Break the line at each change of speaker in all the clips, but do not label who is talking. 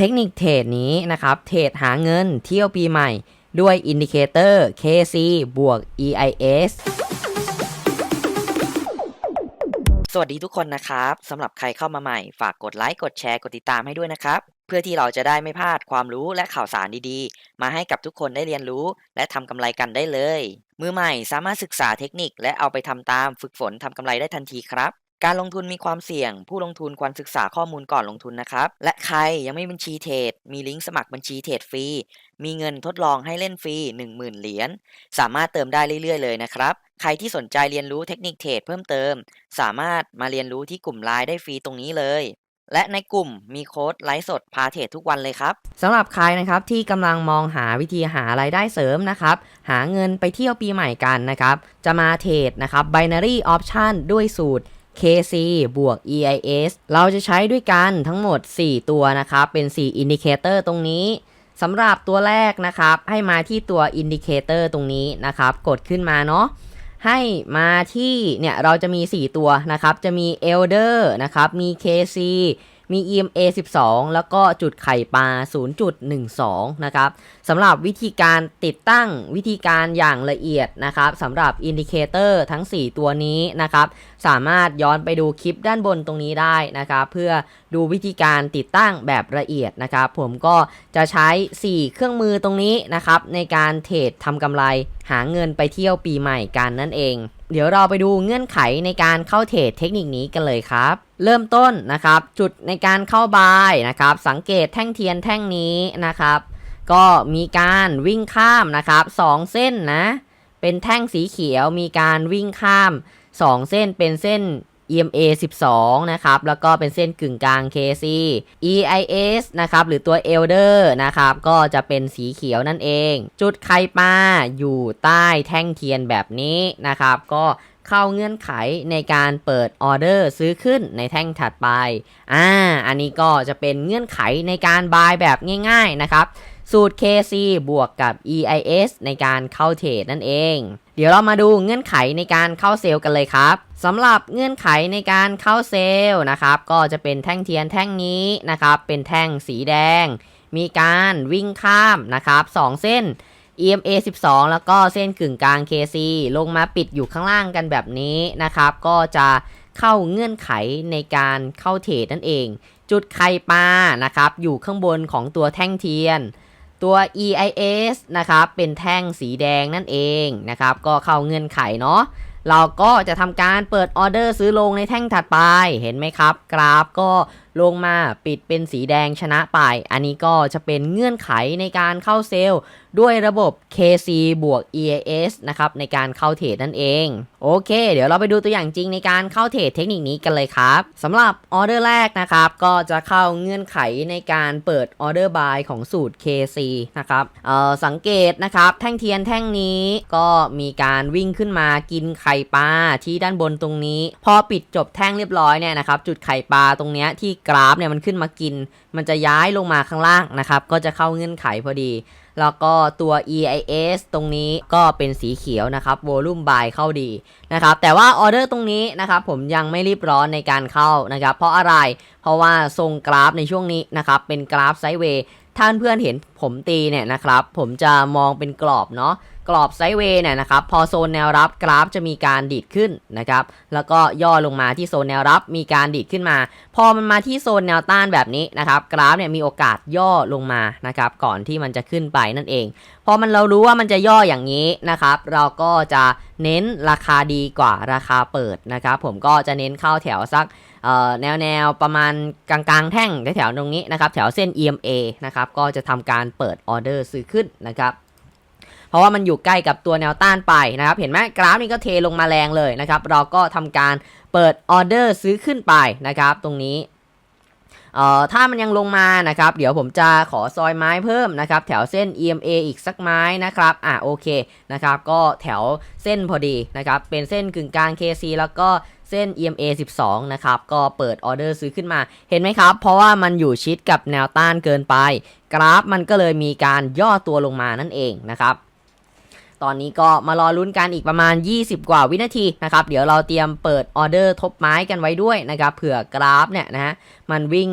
เทคนิคเทรดนี้นะครับ เทรดหาเงินเที่ยวปีใหม่ ด้วยอินดิเคเตอร์ KC บวก EIS สวัสดีทุกคนนะครับสำหรับใครเข้ามาใหม่ ฝากกดไลค์กดแชร์กดติดตามให้ด้วยนะครับ เพื่อที่เราจะได้ไม่พลาดความรู้และข่าวสารดีๆ มาให้กับทุกคนได้เรียนรู้ และทำกำไรกันได้เลย มือใหม่สามารถศึกษาเทคนิคและเอาไปทำตามฝึกฝนทำกำไรได้ทันทีครับ การลงทุนมีความเสี่ยง ผู้ลงทุนควรศึกษาข้อมูลก่อนลงทุนนะครับ และใครยังไม่บัญชีเทรด มีลิงก์สมัครบัญชีเทรดฟรี มีเงินทดลองให้เล่นฟรี 10,000 เหรียญ สามารถเติมได้เรื่อยๆ เลยนะครับ ใครที่สนใจเรียนรู้เทคนิคเทรดเพิ่มเติม สามารถมาเรียนรู้ที่กลุ่มไลน์ได้ฟรีตรงนี้เลย และในกลุ่มมีโค้ดไลฟ์สดพาเทรดทุกวันเลยครับสำหรับใครนะครับที่กำลังมองหาวิธีหารายได้เสริมนะครับ หาเงินไปเที่ยวปีใหม่กันนะครับ จะมาเทรดนะครับ binary option ด้วยสูตร KC บวก EIS เราจะใช้ด้วยกันทั้งหมด 4 ตัวนะครับ เป็น 4 indicator ตรงนี้สำหรับตัวแรกนะครับ ให้มาที่ตัว indicator ตรงนี้นะครับ กดขึ้นมาเนาะให้มาที่เนี่ยเราจะมี 4 ตัวนะครับ จะมี Elder นะครับ มี KC มี EMA 12 แล้วก็จุดไข่ปลา 0.12 นะครับสำหรับวิธีการติดตั้งวิธีการอย่างละเอียดนะครับสำหรับอินดิเคเตอร์ทั้ง 4 ตัวนี้นะครับ สามารถย้อนไปดูคลิปด้านบนตรงนี้ได้นะครับ เพื่อดูวิธีการติดตั้งแบบละเอียดนะครับ ผมก็จะใช้ 4 เครื่องมือตรงนี้นะครับ ในการเทรดทำกำไรหาเงินไปเที่ยวปีใหม่กันนั่นเอง เดี๋ยวเราไปดูเงื่อนไขในการเข้าเทรดเทคนิคนี้กันเลยครับ เริ่มต้นนะครับ จุดในการเข้าบายนะครับ สังเกตแท่งเทียนแท่งนี้นะครับ ก็มีการวิ่งข้ามนะครับ 2 เส้นนะ เป็นแท่งสีเขียวมีการวิ่งข้าม 2 เส้นเป็นเส้น EMA 12 นะครับ แล้วก็เป็นเส้นกึ่งกลาง KC EIS นะครับ หรือตัว Elder นะครับ ก็จะเป็นสีเขียวนั่นเอง จุดไข่ปลาอยู่ใต้แท่งเทียนแบบนี้นะครับ ก็เข้าเงื่อนไขในการเปิดออเดอร์ซื้อขึ้นในแท่งถัดไป อ่า อันนี้ก็จะเป็นเงื่อนไขในการบายแบบง่าย ๆ นะครับ สูตร KC บวกกับ EIS ในการเข้าเทรดนั่นเอง เดี๋ยวเรามาดูเงื่อนไขในการเข้าเซลล์กันเลยครับสำหรับเงื่อนไขในการเข้าเซลล์นะครับ ก็จะเป็นแท่งเทียนแท่งนี้นะครับ เป็นแท่งสีแดง มีการวิ่งข้ามนะครับ2เส้น EMA 12 แล้วก็เส้นกึ่งกลาง KC ลงมาปิดอยู่ข้างล่างกันแบบนี้นะครับ ก็จะเข้าเงื่อนไขในการเข้าเทรดนั่นเอง จุดไข่ปลานะครับ อยู่ข้างบนของตัวแท่งเทียน ตัว EIS นะครับ เป็นแท่งสีแดงนั่นเองนะครับ ก็เข้าเงื่อนไขเนาะ เราก็จะทำการเปิดออเดอร์ซื้อลงในแท่งถัดไป เห็นไหมครับ กราฟก็ ลงมาปิดเป็นสีแดงชนะไป อันนี้ก็จะเป็นเงื่อนไขในการเข้าเซลล์ด้วยระบบ KC บวก EAS นะครับในการเข้าเทรดนั่นเอง โอเค เดี๋ยวเราไปดูตัวอย่างจริงในการเข้าเทรดเทคนิคนี้กันเลยครับสำหรับออเดอร์แรกนะครับก็จะเข้าเงื่อนไขในการเปิดออเดอร์บายของสูตร KC นะครับเอ่อสังเกตนะครับแท่งเทียนแท่งนี้ก็มีการวิ่งขึ้นมากินไข่ปลาที่ด้านบนตรงนี้ พอปิดจบแท่งเรียบร้อยเนี่ยนะครับจุดไข่ปลาตรงเนี้ยที่กราฟเนี่ยมันขึ้นมากิน มันจะย้ายลงมาข้างล่างนะครับ ก็จะเข้าเงื่อนไขพอดี แล้วก็ตัว EIS ตรงนี้ก็เป็นสีเขียวนะครับ Volume Buy เข้าดีนะครับ แต่ว่าออเดอร์ตรงนี้นะครับผมยังไม่รีบร้อนในการเข้านะครับ เพราะอะไร เพราะว่าทรงกราฟในช่วงนี้นะครับเป็นกราฟไซด์เวย์ท่านเพื่อนเห็นผมตีเนี่ยนะครับ ผมจะมองเป็นกรอบเนาะ กรอบไซด์เวย์เนี่ยนะครับพอโซนแนวรับกราฟจะมีการดีดขึ้นนะครับแล้วก็ย่อลงมาที่โซนแนวรับมีการดีดขึ้นมา พอมันมาที่โซนแนวต้านแบบนี้นะครับกราฟเนี่ยมีโอกาสย่อลงมานะครับก่อนที่มันจะขึ้นไปนั่นเองพอมันเรารู้ว่ามันจะย่ออย่างนี้นะครับเราก็จะเน้นราคาดีกว่าราคาเปิดนะครับผมก็จะเน้นเข้าแถวสักแนวแนวประมาณกลางๆ แท่งแถวตรงนี้นะครับแถวเส้น EMA นะครับก็จะทำการเปิดออเดอร์ซื้อขึ้นนะครับ เพราะว่ามันอยู่ใกล้กับตัวแนวต้านไปนะครับ เห็นไหมกราฟนี่ก็เทลงมาแรงเลยนะครับ เราก็ทำการเปิดออเดอร์ซื้อขึ้นไปนะครับ ตรงนี้เอ่อถ้ามันยังลงมานะครับ เดี๋ยวผมจะขอซอยไม้เพิ่มนะครับ แถวเส้น EMA อีกสักไม้นะครับ อะโอเคนะครับ ก็แถวเส้นพอดีนะครับ เป็นเส้นกึ่งกลาง KC แล้วก็เส้น EMA 12 นะครับ ก็เปิดออเดอร์ซื้อขึ้นมา เห็นไหมครับ เพราะว่ามันอยู่ชิดกับแนวต้านเกินไป กราฟมันก็เลยมีการย่อตัวลงมานั่นเองนะครับ ตอนนี้ก็มารอลุ้นกันอีกประมาณ 20 กว่าวินาทีนะครับ เดี๋ยวเราเตรียมเปิดออเดอร์ทบไม้กันไว้ด้วยนะครับ เผื่อกราฟเนี่ยนะฮะมันวิ่ง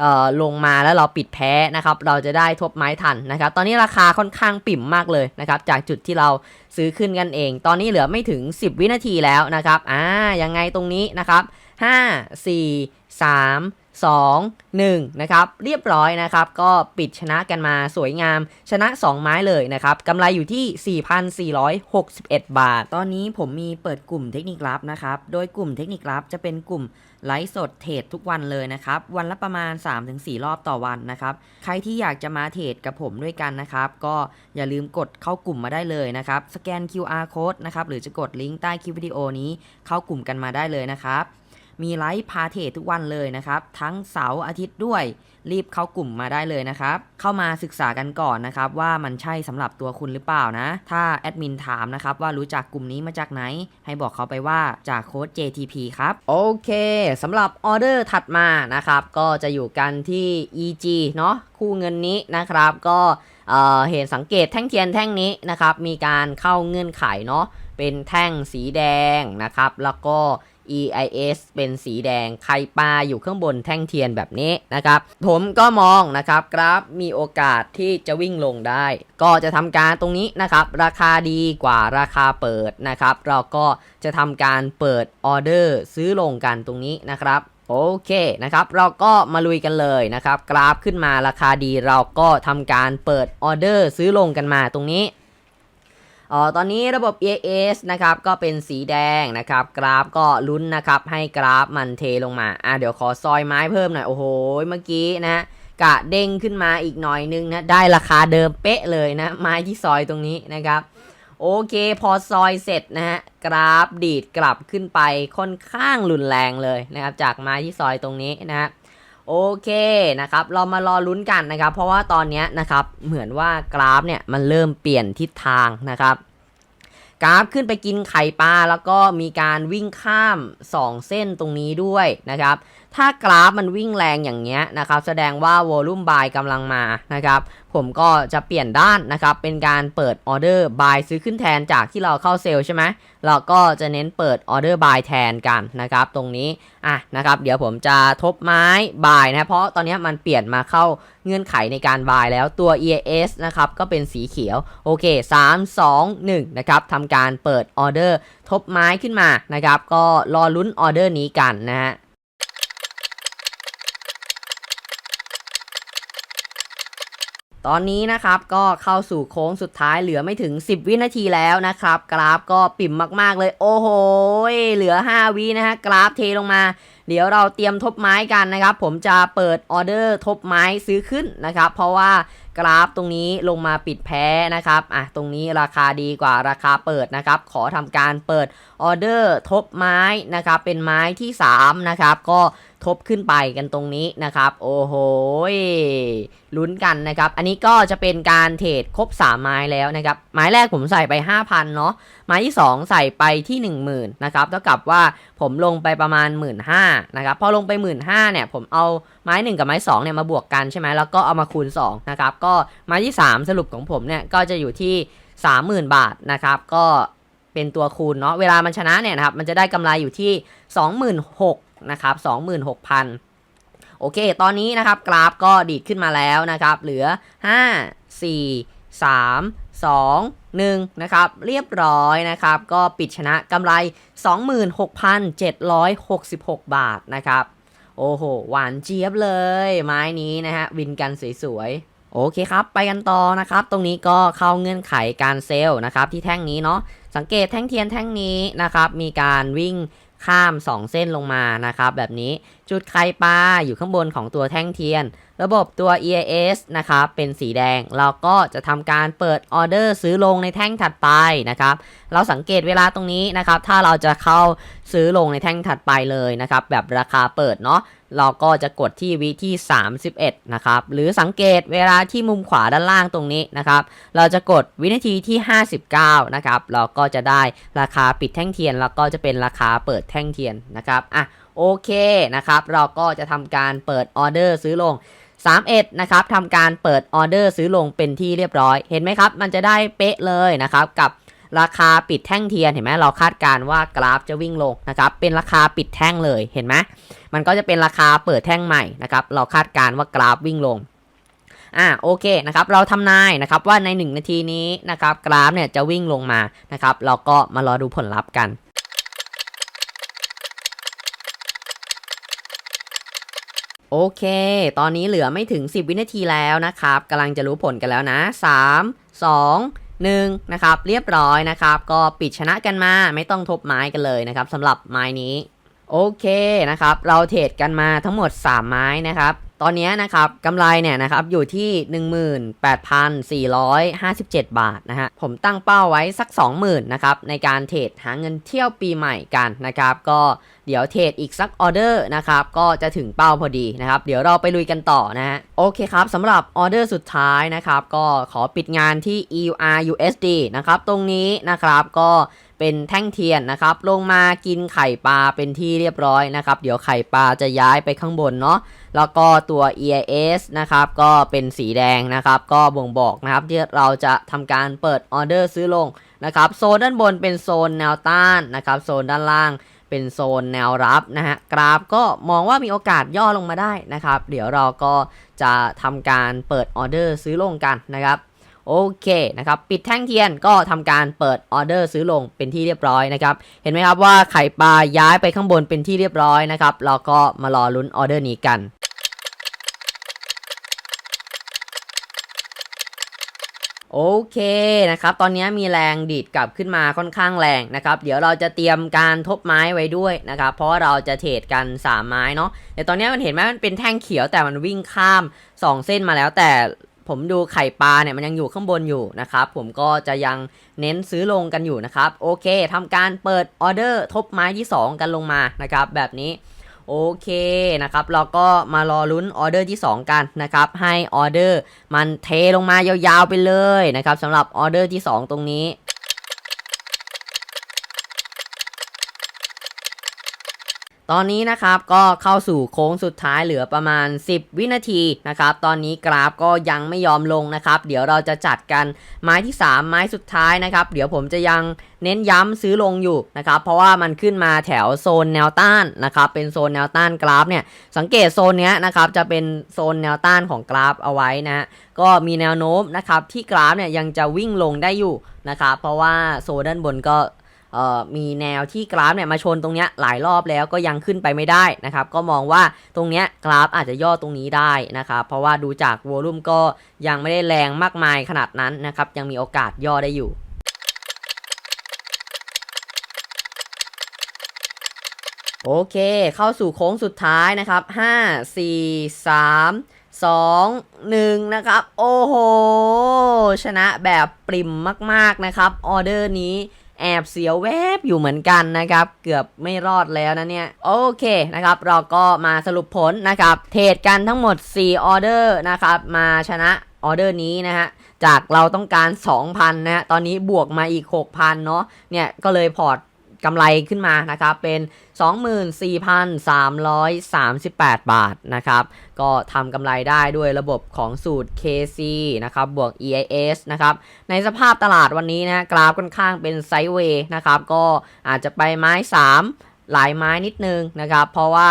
เอ่อลงมาแล้วเราปิดแพ้นะครับ เราจะได้ทบไม้ทันนะครับ ตอนนี้ราคาค่อนข้างปิ่มมากเลยนะครับ จากจุดที่เราซื้อขึ้นกันเอง ตอนนี้เหลือไม่ถึง 10 วินาทีแล้วนะครับ อ่า ยังไงตรงนี้นะครับ 5 4 3 2 1นะครับเรียบร้อยนะครับ ก็ปิดชนะกันมาสวยงาม ชนะ 2 ไม้เลยนะครับกำไรอยู่ที่ 4,461 บาท ตอนนี้ผมมีเปิดกลุ่มเทคนิคลับนะครับ โดยกลุ่มเทคนิคลับจะเป็นกลุ่มไลฟ์สดเทรดทุกวันเลยนะครับ วันละประมาณ 3-4 รอบต่อวันนะครับ ใครที่อยากจะมาเทรดกับผมด้วยกันนะครับ ก็อย่าลืมกดเข้ากลุ่มมาได้เลยนะครับ สแกน QR code นะครับ หรือจะกดลิงก์ใต้คลิปวิดีโอนี้เข้ากลุ่มกันมาได้เลยนะครับ มีไลฟ์พาเทรดทุกวันเลยนะครับ ทั้งเสาร์อาทิตย์ด้วย รีบเข้ากลุ่มมาได้เลยนะครับ เข้ามาศึกษากันก่อนนะครับ ว่ามันใช่สำหรับตัวคุณหรือเปล่านะ ถ้าแอดมินถามนะครับว่ารู้จักกลุ่มนี้มาจากไหน ให้บอกเขาไปว่าจากโค้ด JTP ครับ โอเคสำหรับออเดอร์ถัดมานะครับ ก็จะอยู่กันที่ EG เนาะคู่เงินนี้นะครับก็เห็นสังเกตแท่งเทียนแท่งนี้นะครับ มีการเข้าเงื่อนไขเนาะเป็นแท่งสีแดงนะครับ แล้วก็ EIS เป็นสีแดงไข่ปลาอยู่ข้างบนแท่งเทียนแบบนี้นะครับ ผมก็มองนะครับกราฟมีโอกาสที่จะวิ่งลงได้ ก็จะทำการตรงนี้นะครับ ราคาดีกว่าราคาเปิดนะครับ เราก็จะทำการเปิดออเดอร์ซื้อลงกันตรงนี้นะครับโอเคนะครับ เราก็มาลุยกันเลยนะครับ กราฟขึ้นมาราคาดีเราก็ทำการเปิดออเดอร์ซื้อลงกันมาตรงนี้ อ๋อตอนนี้ระบบ EAS นะครับก็เป็นสีแดงนะครับ กราฟก็ลุ้นนะครับให้กราฟมันเทลงมาอะเดี๋ยวขอซอยไม้เพิ่มหน่อย โอ้โห เมื่อกี้นะกะเด้งขึ้นมาอีกหน่อยนึงนะได้ราคาเดิมเป๊ะเลยนะ ไม้ที่ซอยตรงนี้นะครับ โอเคพอซอยเสร็จนะฮะกราฟดีดกลับขึ้นไปค่อนข้างรุนแรงเลยนะครับ จากไม้ที่ซอยตรงนี้นะฮะ โอเคนะครับ เรามารอลุ้นกันนะครับ เพราะว่าตอนนี้นะครับ เหมือนว่ากราฟเนี่ยมันเริ่มเปลี่ยนทิศทางนะครับ กราฟขึ้นไปกินไข่ปลาแล้วก็มีการวิ่งข้าม 2 เส้นตรงนี้ด้วยนะครับ ถ้ากราฟมันวิ่งแรงอย่างเงี้ยนะครับ แสดงว่าวอลุ่มบายกำลังมานะครับผมก็จะเปลี่ยนด้านนะครับ เป็นการเปิดออเดอร์บายซื้อขึ้นแทนจากที่เราเข้าเซลล์ใช่ไหมเราก็จะเน้นเปิดออเดอร์บายแทนกันนะครับ ตรงนี้อะนะครับ เดี๋ยวผมจะทบไม้บายนะเพราะตอนนี้มันเปลี่ยนมาเข้าเงื่อนไขในการบายแล้วตัว EAS นะครับก็เป็นสีเขียว โอเค 3 2 1 นะครับทำการเปิดออเดอร์ทบไม้ขึ้นมานะครับ ก็รอลุ้นออเดอร์นี้กันนะฮะ ตอนนี้นะครับก็เข้าสู่โค้งสุดท้ายเหลือไม่ถึง 10 วินาทีแล้วนะครับ กราฟก็ปิ่มมากๆเลย โอ้โห เหลือ 5 วินะฮะกราฟเทลงมา เดี๋ยวเราเตรียมทบไม้กันนะครับ ผมจะเปิดออเดอร์ทบไม้ซื้อขึ้นนะครับ เพราะว่ากราฟตรงนี้ลงมาปิดแพ้นะครับอะตรงนี้ราคาดีกว่าราคาเปิดนะครับ ขอทำการเปิดออเดอร์ทบไม้นะครับ เป็นไม้ที่ 3 นะครับ ก็ ทบขึ้นไปกันตรงนี้นะครับ โอ้โหลุ้นกันนะครับ อันนี้ก็จะเป็นการเทรดครบ 3 ไม้แล้วนะครับ ไม้แรกผมใส่ไป 5,000 เนาะไม้ที่ 2 ใส่ไปที่ 10,000นะครับเท่ากับว่าผมลงไปประมาณ 1 5ื่นนะครับพอลงไป 1 5ื่นเนี่ยผมเอาไม้ 1 กับไม้2เนี่ยมาบวกกันใช่ไหมแล้วก็เอามาคูณ2นะครับก็ไม้ที่ 3 สรุปของผมเนี่ยก็จะอยู่ที่ 30,000 บาทนะครับก็เป็นตัวคูณเนาะเวลามันชนะเนี่ยนะครับมันจะได้กำไรอยู่ที่ 26,000 นะครับ26,000โอเค ตอนนี้นะครับกราฟก็ดีดขึ้นมาแล้วนะครับ เหลือ 5 4 3 2 1 นะครับ เรียบร้อยนะครับ ก็ปิดชนะกำไร 26,766 บาทนะครับ โอ้โห หวานเจี๊ยบเลย ไม้นี้นะฮะ วินกันสวยๆ โอเคครับ ไปกันต่อนะครับ ตรงนี้ก็เข้าเงื่อนไขการเซลล์นะครับ ที่แท่งนี้เนาะ สังเกตแท่งเทียนแท่งนี้นะครับ มีการวิ่ง ข้าม 2 เส้นลงมานะครับแบบนี้ จุดไข่ปลาอยู่ข้างบนของตัวแท่งเทียน ระบบตัว EAS นะครับเป็นสีแดง เราก็จะทำการเปิดออเดอร์ซื้อลงในแท่งถัดไปนะครับ เราสังเกตเวลาตรงนี้นะครับ ถ้าเราจะเข้าซื้อลงในแท่งถัดไปเลยนะครับ แบบราคาเปิดเนาะเราก็จะกดที่วิที่ 31 นะครับ หรือสังเกตเวลาที่มุมขวาด้านล่างตรงนี้นะครับ เราจะกดวินาทีที่ 59 นะครับ เราก็จะได้ราคาปิดแท่งเทียน แล้วก็จะเป็นราคาเปิดแท่งเทียนนะครับ อะ โอเคนะครับ เราก็จะทำการเปิดออเดอร์ซื้อลง 31 นะครับทำการเปิดออเดอร์ซื้อลงเป็นที่เรียบร้อย เห็นไหมครับ มันจะได้เป๊ะเลยนะครับ กับราคาปิดแท่งเทียนเห็นไหมเราคาดการว่ากราฟจะวิ่งลงนะครับ เป็นราคาปิดแท่งเลยเห็นไหมมันก็จะเป็นราคาเปิดแท่งใหม่นะครับ เราคาดการว่ากราฟวิ่งลงอ่าโอเคนะครับ เราทำนายนะครับว่าใน 1 นาทีนี้นะครับกราฟเนี่ยจะวิ่งลงมานะครับ เราก็มารอดูผลลัพธ์กัน โอเค ตอนนี้เหลือไม่ถึง 10 วินาทีแล้วนะครับกำลังจะรู้ผลกันแล้วนะ 3 2 1นะครับ เรียบร้อยนะครับ ก็ปิดชนะกันมา ไม่ต้องทบไม้กันเลยนะครับสำหรับไม้นี้ โอเคนะครับ เราเทรดกันมาทั้งหมด 3 ไม้นะครับ ตอนนี้นะครับกำไรเนี่ยนะครับอยู่ที่ 18,457 บาทนะฮะ ผมตั้งเป้าไว้สัก 20,000นะครับในการเทรดหาเงินเที่ยวปีใหม่กันนะครับ ก็ เดี๋ยวเทรดอีกสักออเดอร์นะครับก็จะถึงเป้าพอดีนะครับเดี๋ยวเราไปลุยกันต่อนะฮะโอเคครับสำหรับออเดอร์สุดท้ายนะครับก็ขอปิดงานที่ EUR USD นะครับตรงนี้นะครับก็เป็นแท่งเทียนนะครับลงมากินไข่ปลาเป็นที่เรียบร้อยนะครับเดี๋ยวไข่ปลาจะย้ายไปข้างบนเนาะแล้วก็ตัว EIS นะครับก็เป็นสีแดงนะครับก็บ่งบอกนะครับที่เราจะทำการเปิดออเดอร์ซื้อลงนะครับโซนด้านบนเป็นโซนแนวต้านนะครับโซนด้านล่าง เป็นโซนแนวรับนะฮะกราฟก็มองว่ามีโอกาสย่อลงมาได้นะครับ เดี๋ยวเราก็จะทำการเปิดออเดอร์ซื้อลงกันนะครับโอเคนะครับปิดแท่งเทียนก็ทำการเปิดออเดอร์ซื้อลงเป็นที่เรียบร้อยนะครับเห็นไหมครับว่าไข่ปลาย้ายไปข้างบนเป็นที่เรียบร้อยนะครับเราก็มารอลุ้นออเดอร์นี้กัน โอเคนะครับ ตอนนี้มีแรงดีดกลับขึ้นมาค่อนข้างแรงนะครับ เดี๋ยวเราจะเตรียมการทบไม้ไว้ด้วยนะครับ เพราะาเราจะเทรดกัน 3 ไม้เนาะแต่ตอนนี้มันเห็นไหมมันเป็นแท่งเขียวแต่มันวิ่งข้าม 2 เส้นมาแล้วแต่ผมดูไข่ปลาเนี่ยมันยังอยู่ข้างบนอยู่นะครับ ผมก็จะยังเน้นซื้อลงกันอยู่นะครับ โอเคทำการเปิดออเดอร์ทบไม้ที่ 2 กันลงมานะครับ แบบนี้ โอเคนะครับเราก็มารอลุ้นออเดอร์ที่ 2 กันนะครับให้ออเดอร์มันเทลงมายาวๆไปเลยนะครับสำหรับออเดอร์ที่ 2 ตรงนี้ ตอนนี้นะครับก็เข้าสู่โค้งสุดท้ายเหลือประมาณ 10 วินาทีนะครับ ตอนนี้กราฟก็ยังไม่ยอมลงนะครับ เดี๋ยวเราจะจัดกันไม้ที่ 3 ไม้สุดท้ายนะครับ เดี๋ยวผมจะยังเน้นย้ำซื้อลงอยู่นะครับ เพราะว่ามันขึ้นมาแถวโซนแนวต้านนะครับ เป็นโซนแนวต้านกราฟเนี่ย สังเกตโซนเนี้ยนะครับจะเป็นโซนแนวต้านของกราฟเอาไว้นะก็มีแนวโน้มนะครับที่กราฟเนี่ยยังจะวิ่งลงได้อยู่นะครับ เพราะว่าโซนด้านบนก็ มีแนวที่กราฟเนี่ยมาชนตรงเนี้ยหลายรอบแล้วก็ยังขึ้นไปไม่ได้นะครับ ก็มองว่าตรงเนี้ยกราฟอาจจะย่อตรงนี้ได้นะครับ เพราะว่าดูจากวอลุ่มก็ยังไม่ได้แรงมากมายขนาดนั้นนะครับ ยังมีโอกาสย่อได้อยู่โอเค เข้าสู่โค้งสุดท้ายนะครับ 5 4 3 2 1 นะครับ โอ้โห ชนะแบบปริมมาก ๆ นะครับ ออเดอร์นี้ แอบเสียวแวบอยู่เหมือนกันนะครับ เกือบไม่รอดแล้วนะเนี่ย โอเคนะครับ เราก็มาสรุปผลนะครับ เทรดกันทั้งหมด 4 ออเดอร์นะครับ มาชนะออเดอร์นี้นะฮะจากเราต้องการ 2,000 นะฮะ ตอนนี้บวกมาอีก 6,000 เนาะ เนี่ย ก็เลยพอร์ต กำไรขึ้นมานะครับเป็น 24,338 บาทนะครับก็ทำกำไรได้ด้วยระบบของสูตร KC นะครับบวก EIS นะครับในสภาพตลาดวันนี้นะกราฟค่อนข้างเป็นไซด์เวย์นะครับก็อาจจะไปไม้ 3 หลายไม้นิดนึงนะครับเพราะว่า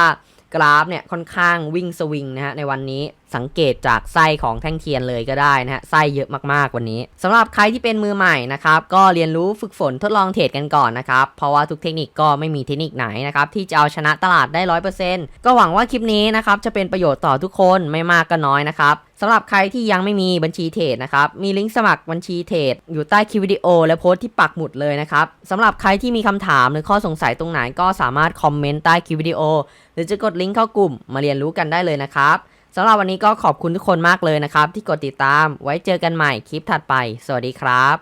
กราฟเนี่ยค่อนข้างวิ่งสวิงนะฮะในวันนี้สังเกตจากไส้ของแท่งเทียนเลยก็ได้นะฮะไส้เยอะมากๆวันนี้สำหรับใครที่เป็นมือใหม่นะครับก็เรียนรู้ฝึกฝนทดลองเทรดกันก่อนนะครับเพราะว่าทุกเทคนิคก็ไม่มีเทคนิคไหนนะครับที่จะเอาชนะตลาดได้100%ก็หวังว่าคลิปนี้นะครับจะเป็นประโยชน์ต่อทุกคนไม่มากก็น้อยนะครับสำหรับใครที่ยังไม่มีบัญชีเทรดนะครับมีลิงก์สมัครบัญชีเทรดอยู่ใต้คลิปวิดีโอ และโพสต์ที่ปักหมุดเลยนะครับสำหรับใครที่มีคำถามหรือข้อสงสัยตรงไหนก็สามารถคอมเมนต์ใต้คลิปวิดีโอ หรือจะกดลิงก์เข้ากลุ่มมาเรียนรู้กันได้เลยนะครับสำหรับวันนี้ก็ขอบคุณทุกคนมากเลยนะครับ ที่กดติดตามไว้เจอกันใหม่คลิปถัดไป สวัสดีครับ